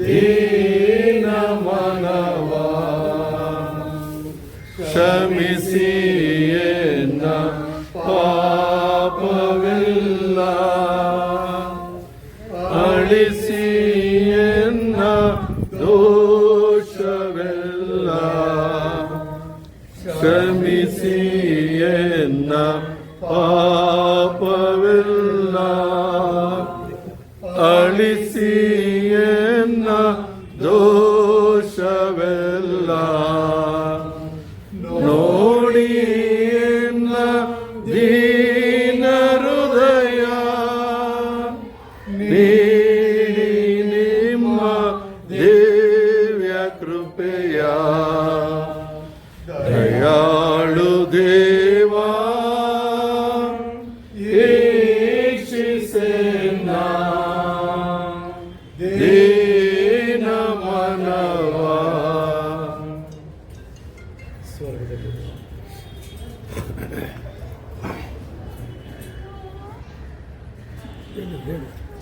ದೀನ ಮನವ ಕ್ಷಮಿಸಿ ಎನ್ನ ಪಾಪವಿಲ್ಲ ಅಳಿಸಿ ಎನ್ನ ದೋಷವೆಲ್ಲ ಕ್ಷಮಿಸಿ ಎನ್ನ ನೀಡಿ ನಿಮ್ಮ ದಿವ್ಯ ಕೃಪೆಯ ದಯಾಳು ದೇವಾ ಈಕ್ಷಿಸೆನ್ನ ದೀನ ಮನವ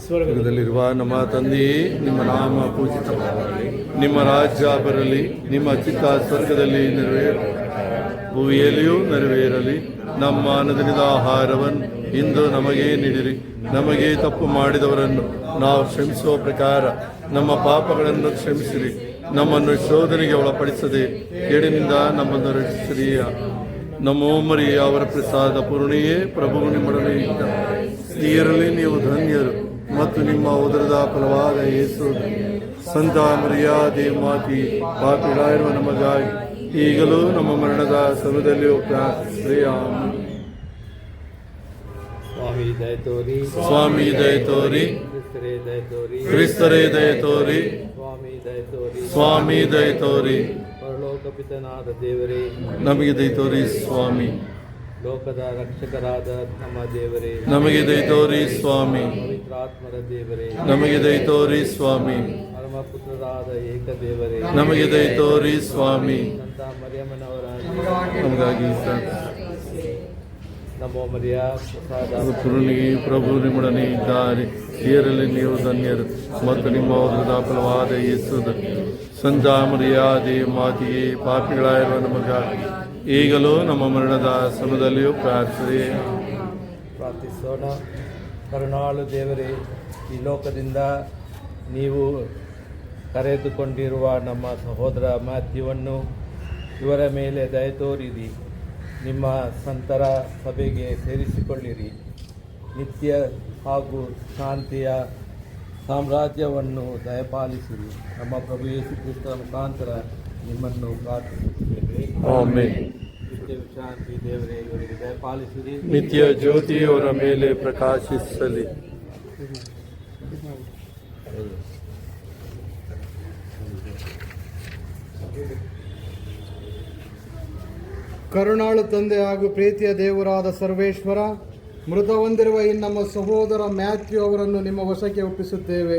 ಸ್ವರ್ಗದಲ್ಲಿರುವ ನಮ್ಮ ತಂದೆಯೇ ನಿಮ್ಮ ನಾಮ ಪೂಜಿತ ನಿಮ್ಮ ರಾಜ್ಯ ಬರಲಿ, ನಿಮ್ಮ ಚಿತ್ತ ಸ್ವರ್ಗದಲ್ಲಿ ನೆರವೇರ ಭೂಮಿಯಲ್ಲಿಯೂ ನೆರವೇರಲಿ. ನಮ್ಮ ಅನುದಿನದ ಆಹಾರವನ್ನು ಇಂದು ನಮಗೆ ನೀಡಿರಿ. ನಮಗೆ ತಪ್ಪು ಮಾಡಿದವರನ್ನು ನಾವು ಕ್ಷಮಿಸುವ ಪ್ರಕಾರ ನಮ್ಮ ಪಾಪಗಳನ್ನು ಕ್ಷಮಿಸಿರಿ. ನಮ್ಮನ್ನು ಶೋಧನೆಗೆ ಒಳಪಡಿಸದೆ ಕೇಡಿನಿಂದ ನಮ್ಮನ್ನು ರಕ್ಷಿಸಿರಿ ನಮೋಮರಿ ಅವರ ಪ್ರಸಾದ ಪೂರ್ಣಿಯೇ ಪ್ರಭು ನಿಮ್ಮೊಡನೆ ಇದ್ದ. ಸ್ತ್ರೀಯರಲ್ಲಿ ನೀವು ಧನ್ಯರು. ಮತ್ತು ನಿಮ್ಮ ಉದರದ ಫಲವಾದ ಯೇಸು ಸಂತ ಮರ್ಯಾದೆ ಮಾತಿ ಪಾಪಿಡಾಯಿರುವ ನಮಗಾಗಿ ಈಗಲೂ ನಮ್ಮ ಮರಣದ ಸಮಯದಲ್ಲಿಯೂ ಆಮೆನ್. ಸ್ವಾಮಿ ದಯ ತೋರಿ. ಸ್ವಾಮಿ ದಯ ತೋರಿ. ಕ್ರಿಸ್ತರೇ ದಯ ತೋರಿ. ಸ್ವಾಮಿ ದಯ ತೋರಿ. ಸ್ವಾಮಿ ದಯ ತೋರಿ. ಪರಲೋಕ ಪಿತನಾದ ದೇವರೇ. ನಮಗೆ ದಯ ತೋರಿ ಸ್ವಾಮಿ. ಲೋಕದ ರಕ್ಷಕರಾದ ನಮ್ಮ ದೇವರೇ. ನಮಗೆ ದಯ ತೋರಿ ಸ್ವಾಮಿ. ಪವಿತ್ರಾತ್ಮರ ದೇವರೇ. ನಮಗೆ ದಯ ತೋರಿ ಸ್ವಾಮಿ. ಪರಮಪುತ್ರರಾದ ಏಕ ದೇವರೇ. ನಮಗೆ ದಯ ತೋರಿ ಸ್ವಾಮಿ. ಅಂತ ಮರಿಯಮ್ಮನವರ ನಮಗಾಗಿ. ನಮೋ ಮರಿಯ ಪೂರ್ಣಿಗೆ ಪ್ರಭು ನಿಮ್ಮೊಡನೆ ಇದ್ದಾರೆ. ಏರಲಿ ನೀವು ಧನ್ಯರು. ಮತ್ತು ನಿಮ್ಮ ಉದರದ ಫಲವಾದ ಯೇಸುದ. ಮರ್ಯಾದೆ ಮಾತಿಗೆ ಪಾಪಿಗಳಾಗಿರುವ ನಮಗ. ಈಗಲೂ ನಮ್ಮ ಮರಣದ ಸಮಯದಲ್ಲಿಯೂ ಪ್ರಾರ್ಥನೆ ಪ್ರಾರ್ಥಿಸೋಣ. ಕರುಣಾಳು ದೇವರೇ, ಈ ಲೋಕದಿಂದ ನೀವು ಕರೆದುಕೊಂಡಿರುವ ನಮ್ಮ ಸಹೋದರ ಮ್ಯಾಥ್ಯೂವನ್ನು ಇವರ ಮೇಲೆ ದಯ ತೋರಿರಿ. ನಿಮ್ಮ ಸಂತರ ಸಭೆಗೆ ಸೇರಿಸಿಕೊಳ್ಳಿರಿ. ನಿತ್ಯ ಹಾಗೂ ಶಾಂತಿಯ ಸಾಮ್ರಾಜ್ಯವನ್ನು ದಯಪಾಲಿಸಿರಿ. ನಮ್ಮ ಪ್ರಭು ಯೇಸು ಕ್ರಿಸ್ತರ ಮುಖಾಂತರ ನಿಮ್ಮನ್ನು ಪ್ರಾರ್ಥಿಸುತ್ತೇವೆ. ಆಮೆನ್. ನಿತ್ಯ ಶಾಂತಿ ದೇವರೇ ಇವರಿಗೆ ದಯಪಾಲಿಸಿರಿ ನಿತ್ಯ ಜ್ಯೋತಿಯವರ ಮೇಲೆ ಪ್ರಕಾಶಿಸಲಿ. ಕರುಣಾಳು ತಂದೆ ಹಾಗೂ ಪ್ರೀತಿಯ ದೇವರಾದ ಸರ್ವೇಶ್ವರ ಮೃತ ಹೊಂದಿರುವ ಈ ನಮ್ಮ ಸಹೋದರ ಮ್ಯಾಥ್ಯೂ ಅವರನ್ನು ನಿಮ್ಮ ವಶಕ್ಕೆ ಒಪ್ಪಿಸುತ್ತೇವೆ.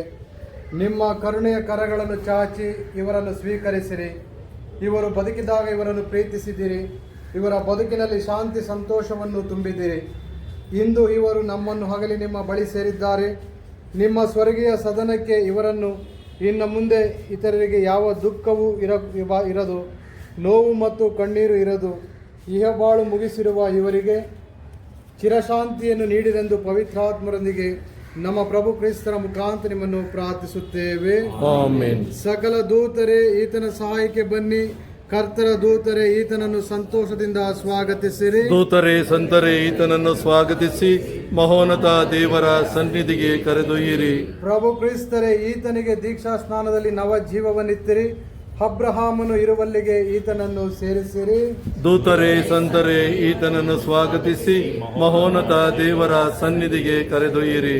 ನಿಮ್ಮ ಕರುಣೆಯ ಕರಗಳನ್ನು ಚಾಚಿ ಇವರನ್ನು ಸ್ವೀಕರಿಸಿರಿ. ಇವರು ಬದುಕಿದಾಗ ಇವರನ್ನು ಪ್ರೀತಿಸಿದಿರಿ. ಇವರ ಬದುಕಿನಲ್ಲಿ ಶಾಂತಿ ಸಂತೋಷವನ್ನು ತುಂಬಿದ್ದೀರಿ. ಇಂದು ಇವರು ನಮ್ಮನ್ನು ಹಗಲಿ ನಿಮ್ಮ ಬಳಿ ಸೇರಿದ್ದಾರೆ. ನಿಮ್ಮ ಸ್ವರ್ಗೀಯ ಸದನಕ್ಕೆ ಇವರನ್ನು ಇನ್ನು ಮುಂದೆ ಇತರರಿಗೆ ಯಾವ ದುಃಖವೂ ಇರ ಇರದು. ನೋವು ಮತ್ತು ಕಣ್ಣೀರು ಇರದು. ಇಹಬಾಳು ಮುಗಿಸಿರುವ ಇವರಿಗೆ ಚಿರಶಾಂತಿಯನ್ನು ನೀಡಿದೆಂದು ಪವಿತ್ರಾತ್ಮರೊಂದಿಗೆ ನಮ್ಮ ಪ್ರಭು ಕ್ರಿಸ್ತರ ಮುಖಾಂತರ ನಿಮ್ಮನ್ನು ಪ್ರಾರ್ಥಿಸುತ್ತೇವೆ. ಸಕಲ ದೂತರೇ ಈತನ ಸಹಾಯಕ್ಕೆ ಬನ್ನಿ. ಕರ್ತರ ದೂತರೇ ಈತನನ್ನು ಸಂತೋಷದಿಂದ ಸ್ವಾಗತಿಸಿರಿ. ದೂತರೇ ಸಂತರೇ ಈತನನ್ನು ಸ್ವಾಗತಿಸಿ ಮಹೋನತ ದೇವರ ಸನ್ನಿಧಿಗೆ ಕರೆದೊಯ್ಯಿರಿ. ಪ್ರಭು ಕ್ರಿಸ್ತರೇ ಈತನಿಗೆ ದೀಕ್ಷಾ ಸ್ನಾನದಲ್ಲಿ ನವ ಜೀವವನ್ನಿತ್ತಿರಿ ಅಬ್ರಹಾಮನು ಇರುವಲ್ಲಿಗೆ ಈತನನ್ನು ಸೇರಿಸಿರಿ. ದೂತರೇ ಸಂತರೇ ಈತನನ್ನು ಸ್ವಾಗತಿಸಿ ಮಹೋನತ ದೇವರ ಸನ್ನಿಧಿಗೆ ಕರೆದೊಯ್ಯಿರಿ.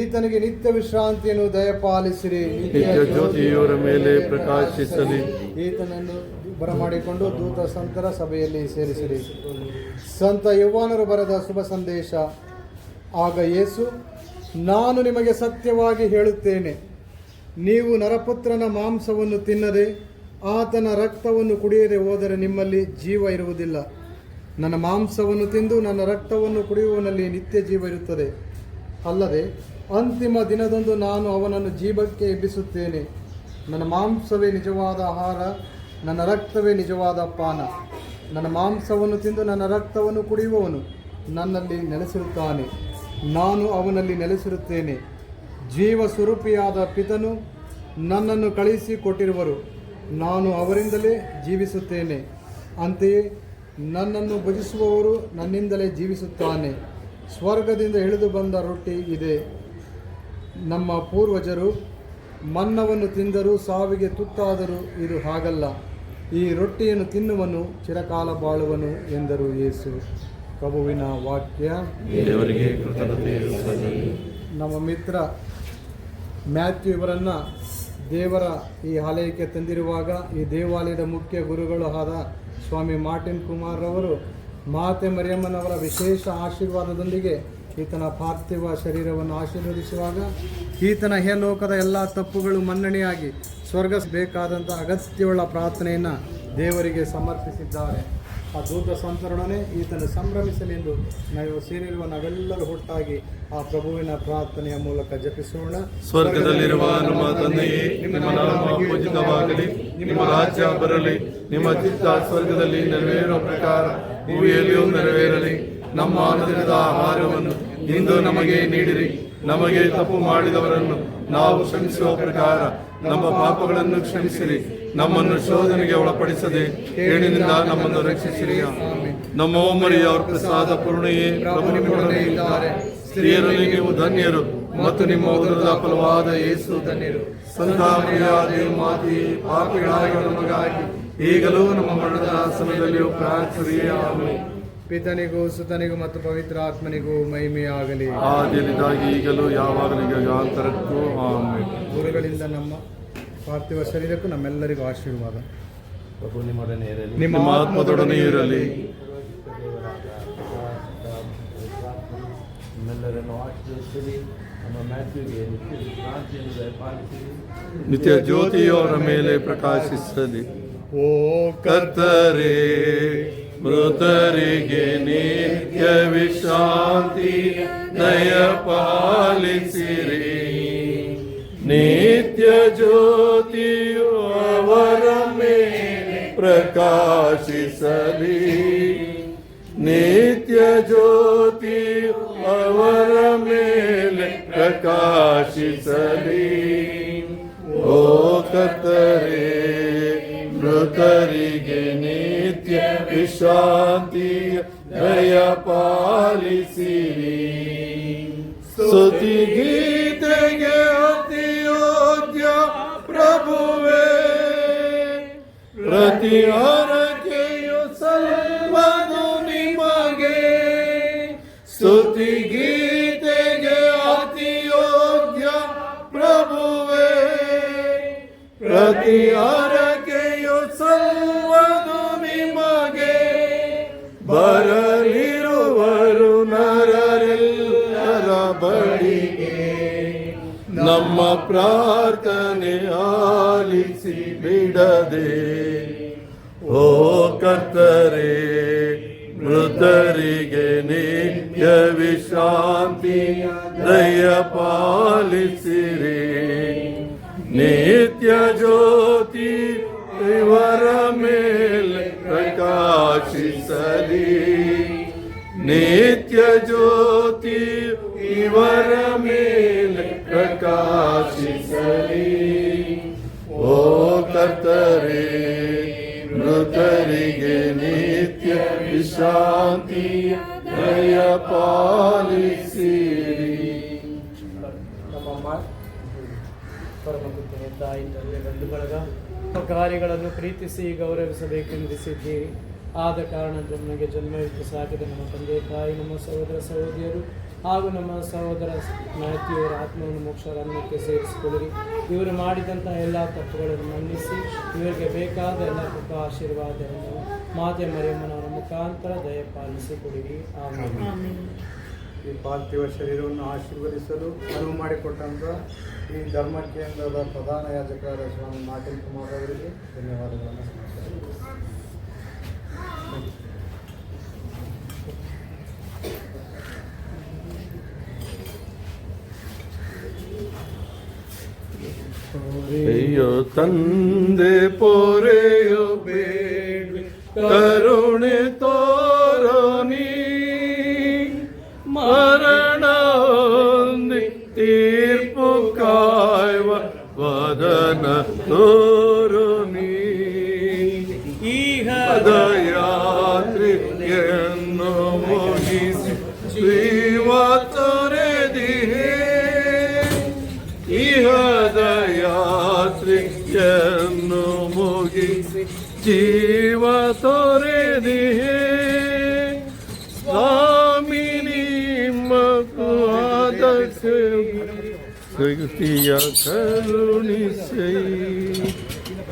ಈತನಿಗೆ ನಿತ್ಯ ವಿಶ್ರಾಂತಿಯನ್ನು ದಯಪಾಲಿಸಿರಿ. ನಿತ್ಯ ಜ್ಯೋತಿಯವರ ಮೇಲೆ ಪ್ರಕಾಶಿಸಲಿ. ಈತನನ್ನು ಬರಮಾಡಿಕೊಂಡು ದೂತ ಸಂತರ ಸಭೆಯಲ್ಲಿ ಸೇರಿಸಿರಿ. ಸಂತ ಯೌವಾನರು ಬರೆದ ಶುಭ ಸಂದೇಶ, ಆಗ ಯೇಸು, ನಾನು ನಿಮಗೆ ಸತ್ಯವಾಗಿ ಹೇಳುತ್ತೇನೆ. ನೀವು ನರಪುತ್ರನ ಮಾಂಸವನ್ನು ತಿನ್ನದೆ ಆತನ ರಕ್ತವನ್ನು ಕುಡಿಯದೆ ಹೋದರೆ ನಿಮ್ಮಲ್ಲಿ ಜೀವ ಇರುವುದಿಲ್ಲ. ನನ್ನ ಮಾಂಸವನ್ನು ತಿಂದು ನನ್ನ ರಕ್ತವನ್ನು ಕುಡಿಯುವನಲ್ಲಿ ನಿತ್ಯ ಜೀವ ಇರುತ್ತದೆ. ಅಲ್ಲದೆ ಅಂತಿಮ ದಿನದಂದು ನಾನು ಅವನನ್ನು ಜೀವಕ್ಕೆ ಎಬ್ಬಿಸುತ್ತೇನೆ. ನನ್ನ ಮಾಂಸವೇ ನಿಜವಾದ ಆಹಾರ. ನನ್ನ ರಕ್ತವೇ ನಿಜವಾದ ಪಾನ. ನನ್ನ ಮಾಂಸವನ್ನು ತಿಂದು ನನ್ನ ರಕ್ತವನ್ನು ಕುಡಿಯುವವನು ನನ್ನಲ್ಲಿ ನೆಲೆಸಿರುತ್ತಾನೆ. ನಾನು ಅವನಲ್ಲಿ ನೆಲೆಸಿರುತ್ತೇನೆ. ಜೀವ ಸ್ವರೂಪಿಯಾದ ಪಿತನು ನನ್ನನ್ನು ಕಳುಹಿಸಿ ಕೊಟ್ಟಿರುವರು. ನಾನು ಅವರಿಂದಲೇ ಜೀವಿಸುತ್ತೇನೆ. ಅಂತೆಯೇ ನನ್ನನ್ನು ಭಜಿಸುವವರು ನನ್ನಿಂದಲೇ ಜೀವಿಸುತ್ತಾನೆ. ಸ್ವರ್ಗದಿಂದ ಇಳಿದು ಬಂದ ರೊಟ್ಟಿ ಇದೆ. ನಮ್ಮ ಪೂರ್ವಜರು ಮನ್ನವನ್ನು ತಿಂದರೂ ಸಾವಿಗೆ ತುತ್ತಾದರೂ ಇದು ಹಾಗಲ್ಲ. ಈ ರೊಟ್ಟಿಯನ್ನು ತಿನ್ನುವನು ಚಿರಕಾಲ ಬಾಳುವನು ಎಂದರು ಯೇಸು. ಪ್ರಭುವಿನ ವಾಕ್ಯ. ನಮ್ಮ ಮಿತ್ರ ಮ್ಯಾಥ್ಯೂ ಇವರನ್ನು ದೇವರ ಈ ಆಲಯಕ್ಕೆ ತಂದಿರುವಾಗ ಈ ದೇವಾಲಯದ ಮುಖ್ಯ ಗುರುಗಳು ಆದ ಸ್ವಾಮಿ ಮಾರ್ಟಿನ್ ಕುಮಾರ್ ಅವರು ಮಾತೆ ಮರಿಯಮ್ಮನವರ ವಿಶೇಷ ಆಶೀರ್ವಾದದೊಂದಿಗೆ ಈತನ ಪಾರ್ಥಿವ ಶರೀರವನ್ನು ಆಶೀರ್ವದಿಸುವಾಗ ಈತನ ಲೋಕದ ಎಲ್ಲ ತಪ್ಪುಗಳು ಮನ್ನಣೆಯಾಗಿ ಸ್ವರ್ಗ ಬೇಕಾದಂಥ ಅಗತ್ಯವುಳ್ಳ ಪ್ರಾರ್ಥನೆಯನ್ನು ದೇವರಿಗೆ ಸಮರ್ಪಿಸಿದ್ದಾರೆ. ಆ ದೂತ ಸಂತರಣನೆ ಈತನ ಸಂಭ್ರಮಿಸಲೆಂದು ನಾವು ಸೇರಿರುವ ನಾವೆಲ್ಲರೂ ಒಟ್ಟಾಗಿ ಆ ಪ್ರಭುವಿನ ಪ್ರಾರ್ಥನೆಯ ಮೂಲಕ ಜಪಿಸೋಣ. ಸ್ವರ್ಗದಲ್ಲಿರುವ ನಮ್ಮ ತಂದೆಯೇ, ನಿಮ್ಮ ನಾಮ ಪೂಜಿತವಾಗಲಿ. ನಿಮ್ಮ ರಾಜ್ಯ ಬರಲಿ. ನಿಮ್ಮ ಚಿತ್ತ ಸ್ವರ್ಗದಲ್ಲಿ ನೆರವೇರುವ ಪ್ರಕಾರ ಭೂಮಿಯಲ್ಲಿಯೂ ನೆರವೇರಲಿ. ನಮ್ಮ ಆನಂದದ ಆಹಾರವನ್ನು ಇಂದು ನಮಗೆ ನೀಡಿರಿ. ನಮಗೆ ತಪ್ಪು ಮಾಡಿದವರನ್ನು ನಾವು ಕ್ಷಮಿಸುವ ಪ್ರಕಾರ ನಮ್ಮ ಪಾಪಗಳನ್ನು ಕ್ಷಮಿಸಿರಿ. ನಮ್ಮನ್ನು ಶೋಧನೆಗೆ ಒಳಪಡಿಸದೆ ಕೇಳಿನಿಂದ ನಮ್ಮನ್ನು ರಕ್ಷಿಸಿರಿ. ನಮ್ಮ ಮರಿಯವರ ಪ್ರಸಾದ ಪೂರ್ಣೆಯೇ ಸ್ತ್ರೀಯರು, ನೀವು ಧನ್ಯರು ಮತ್ತು ನಿಮ್ಮ ಉದರದ ಫಲವಾದ ಯೇಸು ಧನ್ಯರು. ಸಂತಾಪಿಯಾದಿ ಪಾಪಿಗಳಾಗಿ ನಮಗಾಗಿ ಈಗಲೂ ನಮ್ಮ ಮರಣದ ಸಮಯದಲ್ಲಿಯೂ ಪ್ರಾರ್ಥನೆಯೇ ಆಮೆನ್. ಪಿತನಿಗೂ ಸುತನಿಗೂ ಮತ್ತು ಪವಿತ್ರ ಆತ್ಮನಿಗೂ ಮಹಿಮೆಯಾಗಲಿ. ಆದಿಯಲ್ಲಿದ್ದಾಗಿ ಈಗಲೂ ಯಾವಾಗಲೂ ಈಗ ಅಂತರಕ್ಕೂ ಆಮೆನ್. ಗುರುಗಳಿಂದ ನಮ್ಮ ಪಾರ್ಥಿವ ಶರೀರಕ್ಕೂ ನಮ್ಮೆಲ್ಲರಿಗೂ ಆಶೀರ್ವಾದ. ಪ್ರಭು ನಿಮ್ಮೊಡನೆ ಇರಲಿ ನಿಮ್ಮ ಆತ್ಮದೊಡನೆ ಇರಲಿ. ನಮ್ಮೆಲ್ಲರನ್ನು ಆಶೀರ್ವದಿಸಲಿ ನಮ್ಮ ಮ್ಯಾಥ್ಯೂಗೆ ನಿತ್ಯ ಕ್ರಾಂತಿಯನ್ನು ನಿತ್ಯ ಜ್ಯೋತಿಯವರ ಮೇಲೆ ಪ್ರಕಾಶಿಸಲಿ. ಓ ಕರ್ತರೆ ಮೃತರಿಗೆ ನಿತ್ಯ ವಿಶ್ರಾಂತಿ ದಯ ಪಾಲಿಸಿರಿ ನಿತ್ಯ ಜ್ಯೋತಿಯು ಅವರ ಮೇಲೆ ಪ್ರಕಾಶಿಸಲಿ ನಿತ್ಯ ಜ್ಯೋತಿಯು ಅವರ ಮೇಲೆ ಪ್ರಕಾಶಿಸಲಿ ಓ ಕರ್ತರೆ ಮೃತರಿಗೆ ನಿತ್ಯ ವಿಶ್ರಾಂತಿ ದಯ ಪಾಲಿಸಿರಿ ಸ್ತುತಿ ಗೀತೆಗೆ ಅತಿ ಯೋಗ್ಯ ಪ್ರಭುವೇ ಪ್ರತಿ ಹರಕೆಯು ಸಲ್ವದು ನಿಮಗೆ ಸ್ತುತಿ ಗೀತೆಗೆ ಅತಿ ಯೋಗ್ಯ ಪ್ರಭುವೇ ಪ್ರತಿ ಪ್ರಾರ್ಥನೆ ಆಲಿಸಿ ಬಿಡದೆ. ಓ ಕರ್ತರೆ, ಮೃತರಿಗೆ ನಿತ್ಯ ವಿಶ್ರಾಂತಿ ದಯ ಪಾಲಿಸಿರಿ. ನಿತ್ಯ ಜ್ಯೋತಿ ಇವರ ಮೇಲೆ ಪ್ರಕಾಶಿಸಲಿ. ನಿತ್ಯ ಜ್ಯೋತಿ ಇವರ ಮೇಲೆ ಪ್ರಕಾಶಿಸಲಿ. ಓ ಕರ್ತರೆ, ಮೃತರಿಗೆ ನಿತ್ಯ ವಿಶ್ರಾಂತಿ, ದಯ ಪಾಲಿಸಿರಿ ಪರಮಕೃತನೆ ತಾಯಿ ತಂದೆ ಬಂಧು ಬಳಗ ಕಾರ್ಯಗಳನ್ನು ಪ್ರೀತಿಸಿ ಗೌರವಿಸಬೇಕೆಂದಿಸಿದ್ದೀರಿ ಆದ ಕಾರಣ ನಮಗೆ ಇಟ್ಟು ಸಾಕಿದ ನಮ್ಮ ತಂದೆ, ತಾಯಿ, ನಮ್ಮ ಸಹೋದರ ಸಹೋದರಿಯರು ಹಾಗೂ ನಮ್ಮ ಸಹೋದರ ಮಾತಿಯವರ ಆತ್ಮವನ್ನು ಮೋಕ್ಷರ ಅನ್ನಕ್ಕೆ ಸೇರಿಸಿಕೊಳ್ಳಿರಿ. ಇವರು ಮಾಡಿದಂತಹ ಎಲ್ಲ ತಪ್ಪುಗಳನ್ನು ಮನ್ನಿಸಿ, ಇವರಿಗೆ ಬೇಕಾದ ಎಲ್ಲ ಕೃಪ ಆಶೀರ್ವಾದವನ್ನು ಮಾತೆ ಮರಿಯಮ್ಮನವರ ಮುಖಾಂತರ ದಯಪಾಲಿಸಿ ಕೊಡಿರಿ ಈ ಪಾರ್ಥಿವ ಶರೀರವನ್ನು ಆಶೀರ್ವದಿಸಲು ಅನುವು ಮಾಡಿಕೊಟ್ಟಂತ ಈ ಧರ್ಮ ಕೇಂದ್ರದ ಪ್ರಧಾನ ಯಾಜಕರಾದ ಸ್ವಾಮಿ ಮಾರ್ಟಿನ್ ಕುಮಾರ್ ಅವರಿಗೆ ಧನ್ಯವಾದಗಳನ್ನು ಸಮರ್ಪಿಸುತ್ತೇನೆ ತಂದೆ ಪೊರೆಯೋ ಬೇಡಿ ಜೀವ ತೊರೆದಿಹೇ ಸ್ವಾಮಿ ನಿಮ್ಮ ಪಾದ ಶಕ್ತಿಯ ಕರುಣಿಸೈ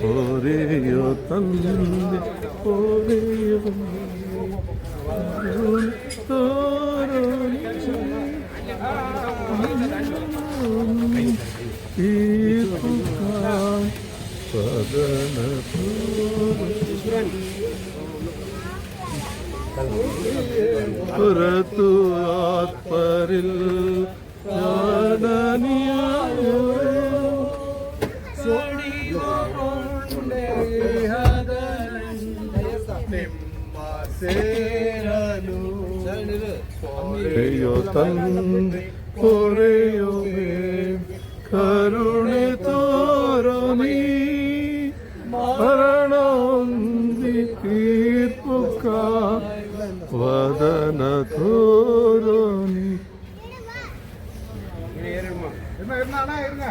ಓರೆಯೋ ತಂದೆ ಓರೆಯೋ ಪದನ പുറത്തു ആത്മരിൽ പൊറയോ തൻ പൊറയോ ஓரோனி என்ன என்ன இருங்க